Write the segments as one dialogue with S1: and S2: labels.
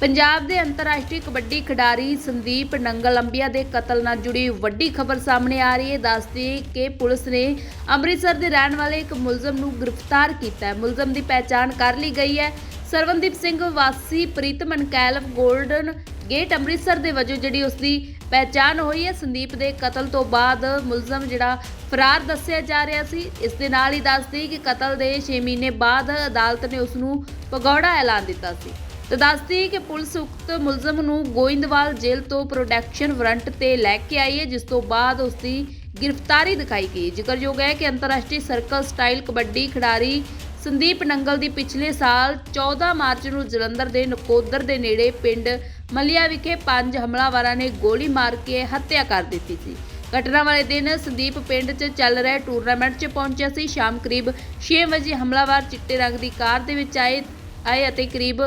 S1: ਪੰਜਾਬ ਦੇ ਅੰਤਰਰਾਸ਼ਟਰੀ ਕਬੱਡੀ ਖਿਡਾਰੀ ਸੰਦੀਪ ਨੰਗਲ ਅੰਬੀਆ ਦੇ ਕਤਲ ਨਾਲ ਜੁੜੀ ਵੱਡੀ ਖਬਰ ਸਾਹਮਣੇ ਆ ਰਹੀ ਹੈ। ਦੱਸਦੀ ਕਿ ਪੁਲਿਸ ਨੇ ਅੰਮ੍ਰਿਤਸਰ ਦੇ ਰਹਿਣ ਵਾਲੇ ਇੱਕ ਮੁਲਜ਼ਮ ਨੂੰ ਗ੍ਰਿਫਤਾਰ ਕੀਤਾ ਹੈ। ਮੁਲਜ਼ਮ ਦੀ ਪਹਿਚਾਣ ਕਰ ਲਈ ਗਈ ਹੈ। ਸਰਵਨਦੀਪ ਸਿੰਘ ਵਾਸੀ Pritam enclave golden gate Amritsar ਦੇ ਵਜੋਂ ਜਿਹੜੀ ਉਸ ਦੀ ਪਹਿਚਾਣ ਹੋਈ ਹੈ, ਸੰਦੀਪ ਦੇ ਕਤਲ ਤੋਂ ਬਾਅਦ ਮੁਲਜ਼ਮ ਜਿਹੜਾ ਫਰਾਰ ਦੱਸਿਆ ਜਾ ਰਿਹਾ ਸੀ। ਇਸ ਦੇ ਨਾਲ ਹੀ ਦੱਸਦੀ ਕਿ ਕਤਲ ਦੇ 6 ਮਹੀਨੇ ਬਾਅਦ ਅਦਾਲਤ ਨੇ ਉਸ ਨੂੰ ਭਗੌੜਾ ਐਲਾਨ ਦਿੱਤਾ ਸੀ। ਤੇ ਦੱਸਦੀ ਕਿ ਪੁਲਿਸ ਉਕਤ ਮੁਲਜ਼ਮ ਨੂੰ ਗੋਇੰਦਵਾਲ ਜੇਲ੍ਹ ਤੋਂ ਪ੍ਰੋਡਕਸ਼ਨ ਵਾਰੰਟ ਤੇ ਲੈ ਕੇ ਆਈ ਹੈ, ਜਿਸ ਤੋਂ ਬਾਅਦ ਉਸ ਦੀ ਗ੍ਰਿਫਤਾਰੀ ਦਿਖਾਈ ਗਈ ਜ਼ਿਕਰਯੋਗ ਹੈ ਕਿ ਅੰਤਰਰਾਸ਼ਟਰੀ ਸਰਕਲ ਸਟਾਈਲ ਕਬੱਡੀ ਖਿਡਾਰੀ ਸੰਦੀਪ ਨੰਗਲ ਦੀ ਪਿਛਲੇ ਸਾਲ 14 ਮਾਰਚ ਨੂੰ ਜਲੰਧਰ ਦੇ ਨਕੋਦਰ ਦੇ ਨੇੜੇ ਪਿੰਡ ਮਲਿਆ ਵਿਖੇ ਪੰਜ ਹਮਲਾਵਰਾਂ ਨੇ ਗੋਲੀ ਮਾਰ ਕੇ ਹੱਤਿਆ ਕਰ ਦਿੱਤੀ ਸੀ। ਘਟਨਾ ਵਾਲੇ ਦਿਨ ਸੰਦੀਪ ਪਿੰਡ 'ਚ ਚੱਲ ਰਹੇ ਟੂਰਨਾਮੈਂਟ 'ਚ ਪਹੁੰਚਿਆ ਸੀ। ਸ਼ਾਮ ਕਰੀਬ 6 ਵਜੇ ਹਮਲਾਵਰ ਚਿੱਟੇ ਰੰਗ ਦੀ ਕਾਰ ਦੇ ਵਿੱਚ ਆਏ ਆਏ ਅਤੇ ਕਰੀਬ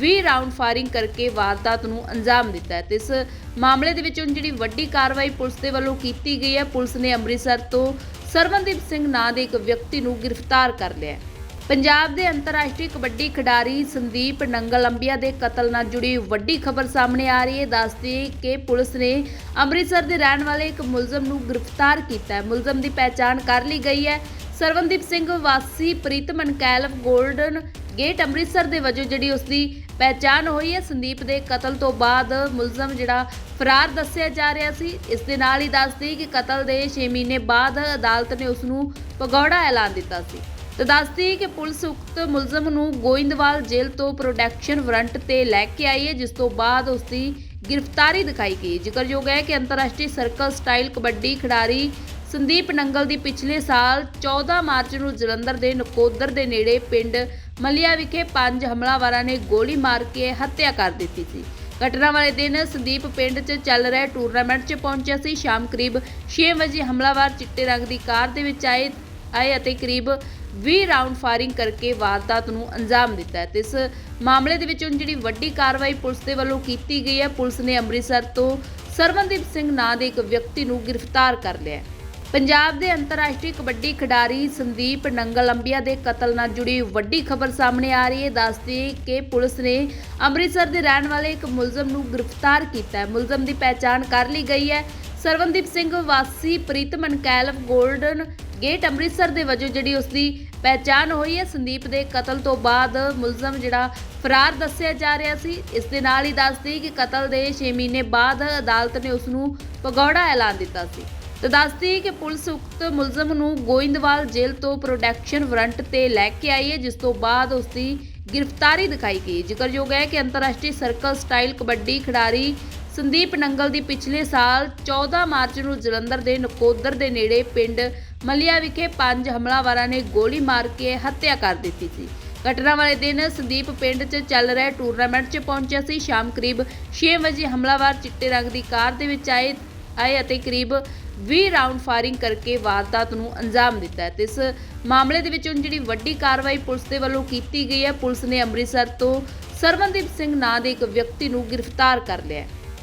S1: 20 ਰਾਉਂਡ ਫਾਇਰਿੰਗ ਕਰਕੇ ਵਾਰਦਾਤ ਨੂੰ ਅੰਜਾਮ ਦਿੱਤਾ ਹੈ। ਤੇ ਇਸ ਮਾਮਲੇ ਦੇ ਵਿੱਚ ਹੁਣ ਜਿਹੜੀ ਵੱਡੀ ਕਾਰਵਾਈ ਪੁਲਿਸ ਦੇ ਵੱਲੋਂ ਕੀਤੀ ਗਈ ਹੈ, ਪੁਲਿਸ ਨੇ ਅੰਮ੍ਰਿਤਸਰ ਤੋਂ ਸਰਵਨਦੀਪ ਸਿੰਘ ਨਾਂ ਦੇ ਇੱਕ ਵਿਅਕਤੀ ਨੂੰ ਗ੍ਰਿਫਤਾਰ ਕਰ ਲਿਆ ਹੈ। ਪੰਜਾਬ ਦੇ ਅੰਤਰਰਾਸ਼ਟਰੀ ਕਬੱਡੀ ਖਿਡਾਰੀ ਸੰਦੀਪ ਨੰਗਲ ਅੰਬੀਆ ਦੇ ਕਤਲ ਨਾਲ ਜੁੜੀ ਵੱਡੀ ਖਬਰ ਸਾਹਮਣੇ ਆ ਰਹੀ ਹੈ। ਦੱਸਦੀ ਕਿ ਪੁਲਿਸ ਨੇ ਅੰਮ੍ਰਿਤਸਰ ਦੇ ਰਹਿਣ ਵਾਲੇ ਇੱਕ ਮੁਲਜ਼ਮ ਨੂੰ ਗ੍ਰਿਫਤਾਰ ਕੀਤਾ ਹੈ। ਮੁਲਜ਼ਮ ਦੀ ਪਹਿਚਾਣ ਕਰ ਲਈ ਗਈ ਹੈ। ਸਰਵਨਦੀਪ ਸਿੰਘ ਵਾਸੀ Pritam enclave golden gate Amritsar ਦੇ ਵਜੋਂ ਜਿਹੜੀ ਉਸ ਦੀ ਪਹਿਚਾਣ ਹੋਈ ਹੈ, ਸੰਦੀਪ ਦੇ ਕਤਲ ਤੋਂ ਬਾਅਦ ਮੁਲਜ਼ਮ ਜਿਹੜਾ ਫਰਾਰ ਦੱਸਿਆ ਜਾ ਰਿਹਾ ਸੀ। ਇਸ ਦੇ ਨਾਲ ਹੀ ਦੱਸਦੀ ਕਿ ਕਤਲ ਦੇ 6 ਮਹੀਨੇ ਬਾਅਦ ਅਦਾਲਤ ਨੇ ਉਸ ਨੂੰ ਭਗੌੜਾ ਐਲਾਨ ਦਿੱਤਾ ਸੀ। ਤੇ ਦੱਸਦੀ ਕਿ ਪੁਲਿਸ ਉਕਤ ਮੁਲਜ਼ਮ ਨੂੰ ਗੋਇੰਦਵਾਲ ਜੇਲ੍ਹ ਤੋਂ ਪ੍ਰੋਡਕਸ਼ਨ ਵਾਰੰਟ ਤੇ ਲੈ ਕੇ ਆਈ ਹੈ, ਜਿਸ ਤੋਂ ਬਾਅਦ ਉਸ ਦੀ ਗ੍ਰਿਫਤਾਰੀ ਦਿਖਾਈ ਗਈ। ਜ਼ਿਕਰਯੋਗ ਹੈ ਕਿ ਅੰਤਰਰਾਸ਼ਟਰੀ ਸਰਕਲ ਸਟਾਈਲ ਕਬੱਡੀ ਖਿਡਾਰੀ ਸੰਦੀਪ ਨੰਗਲ ਦੀ ਪਿਛਲੇ ਸਾਲ 14 ਮਾਰਚ ਨੂੰ ਜਲੰਧਰ ਦੇ ਨਕੋਦਰ ਦੇ ਨੇੜੇ ਪਿੰਡ ਮਲੀਆ ਵਿਖੇ ਪੰਜ ਹਮਲਾਵਰਾਂ ਨੇ ਗੋਲੀ ਮਾਰ ਕੇ ਹੱਤਿਆ ਕਰ ਦਿੱਤੀ ਸੀ। ਘਟਨਾ ਵਾਲੇ ਦਿਨ ਸੰਦੀਪ ਪਿੰਡ 'ਚ ਚੱਲ ਰਹੇ ਟੂਰਨਾਮੈਂਟ 'ਚ ਪਹੁੰਚਿਆ ਸੀ। ਸ਼ਾਮ ਕਰੀਬ 6 ਵਜੇ ਹਮਲਾਵਰ ਚਿੱਟੇ ਰੰਗ ਦੀ ਕਾਰ ਦੇ ਵਿੱਚ ਆਏ ਆਏ ਅਤੇ ਕਰੀਬ 20 ਰਾਉਂਡ ਫਾਇਰਿੰਗ ਕਰਕੇ ਵਾਰਦਾਤ ਨੂੰ ਅੰਜਾਮ ਦਿੱਤਾ ਹੈ। ਤੇ ਇਸ ਮਾਮਲੇ ਦੇ ਵਿੱਚ ਹੁਣ ਜਿਹੜੀ ਵੱਡੀ ਕਾਰਵਾਈ ਪੁਲਿਸ ਦੇ ਵੱਲੋਂ ਕੀਤੀ ਗਈ ਹੈ, ਪੁਲਿਸ ਨੇ ਅੰਮ੍ਰਿਤਸਰ ਤੋਂ ਸਰਵਨਦੀਪ ਸਿੰਘ ਨਾਂ ਦੇ ਇੱਕ ਵਿਅਕਤੀ ਨੂੰ ਗ੍ਰਿਫਤਾਰ ਕਰ ਲਿਆ ਹੈ। ਪੰਜਾਬ ਦੇ ਅੰਤਰਰਾਸ਼ਟਰੀ ਕਬੱਡੀ ਖਿਡਾਰੀ ਸੰਦੀਪ ਨੰਗਲ ਅੰਬੀਆ ਦੇ ਕਤਲ ਨਾਲ ਜੁੜੀ ਵੱਡੀ ਖਬਰ ਸਾਹਮਣੇ ਆ ਰਹੀ ਹੈ। ਦੱਸਦੀ ਕਿ ਪੁਲਿਸ ਨੇ ਅੰਮ੍ਰਿਤਸਰ ਦੇ ਰਹਿਣ ਵਾਲੇ ਇੱਕ ਮੁਲਜ਼ਮ ਨੂੰ ਗ੍ਰਿਫਤਾਰ ਕੀਤਾ ਹੈ। ਮੁਲਜ਼ਮ ਦੀ ਪਹਿਚਾਣ ਕਰ ਲਈ ਗਈ ਹੈ। ਸਰਵਨਦੀਪ ਸਿੰਘ ਵਾਸੀ Pritam enclave golden gate Amritsar ਦੇ ਵਜੋਂ ਜਿਹੜੀ ਉਸ ਦੀ ਪਹਿਚਾਣ ਹੋਈ ਹੈ, ਸੰਦੀਪ ਦੇ ਕਤਲ ਤੋਂ ਬਾਅਦ ਮੁਲਜ਼ਮ ਜਿਹੜਾ ਫਰਾਰ ਦੱਸਿਆ ਜਾ ਰਿਹਾ ਸੀ। ਇਸ ਦੇ ਨਾਲ ਹੀ ਦੱਸਦੀ ਕਿ ਕਤਲ ਦੇ 6 ਮਹੀਨੇ ਬਾਅਦ ਅਦਾਲਤ ਨੇ ਉਸ ਨੂੰ ਭਗੌੜਾ ਐਲਾਨ ਦਿੱਤਾ ਸੀ। ਤੇ ਦੱਸਦੀ ਕਿ ਪੁਲਿਸ ਉਕਤ ਮੁਲਜ਼ਮ ਨੂੰ ਗੋਇੰਦਵਾਲ ਜੇਲ੍ਹ ਤੋਂ ਪ੍ਰੋਡਕਸ਼ਨ ਵਾਰੰਟ ਤੇ ਲੈ ਕੇ ਆਈ ਹੈ, ਜਿਸ ਤੋਂ ਬਾਅਦ ਉਸ ਦੀ ਗ੍ਰਿਫਤਾਰੀ ਦਿਖਾਈ ਗਈ। ਜ਼ਿਕਰਯੋਗ ਹੈ ਕਿ ਅੰਤਰਰਾਸ਼ਟਰੀ ਸਰਕਲ ਸਟਾਈਲ ਕਬੱਡੀ ਖਿਡਾਰੀ ਸੰਦੀਪ ਨੰਗਲ ਦੀ ਪਿਛਲੇ ਸਾਲ 14 ਮਾਰਚ ਨੂੰ ਜਲੰਧਰ ਦੇ ਨਕੋਦਰ ਦੇ ਨੇੜੇ ਪਿੰਡ ਮਲੀਆ ਵਿਖੇ ਪੰਜ ਹਮਲਾਵਰਾਂ ਨੇ ਗੋਲੀ ਮਾਰ ਕੇ ਹੱਤਿਆ ਕਰ ਦਿੱਤੀ ਸੀ। ਘਟਨਾ ਵਾਲੇ ਦਿਨ ਸੰਦੀਪ ਪਿੰਡ 'ਚ ਚੱਲ ਰਹੇ ਟੂਰਨਾਮੈਂਟ 'ਚ ਪਹੁੰਚਿਆ ਸੀ। ਸ਼ਾਮ ਕਰੀਬ 6 ਵਜੇ ਹਮਲਾਵਰ ਚਿੱਟੇ ਰੰਗ ਦੀ ਕਾਰ ਦੇ ਵਿੱਚ ਆਏ ਆਏ ਅਤੇ ਕਰੀਬ 20 ਰਾਉਂਡ ਫਾਇਰਿੰਗ ਕਰਕੇ ਵਾਰਦਾਤ ਨੂੰ ਅੰਜਾਮ ਦਿੱਤਾ ਹੈ। ਤੇ ਇਸ ਮਾਮਲੇ ਦੇ ਵਿੱਚ ਹੁਣ ਜਿਹੜੀ ਵੱਡੀ ਕਾਰਵਾਈ ਪੁਲਿਸ ਦੇ ਵੱਲੋਂ ਕੀਤੀ ਗਈ ਹੈ, ਪੁਲਿਸ ਨੇ ਅੰਮ੍ਰਿਤਸਰ ਤੋਂ ਸਰਵਨਦੀਪ ਸਿੰਘ ਨਾਂ ਦੇ ਇੱਕ ਵਿਅਕਤੀ ਨੂੰ ਗ੍ਰਿਫਤਾਰ ਕਰ ਲਿਆ ਹੈ।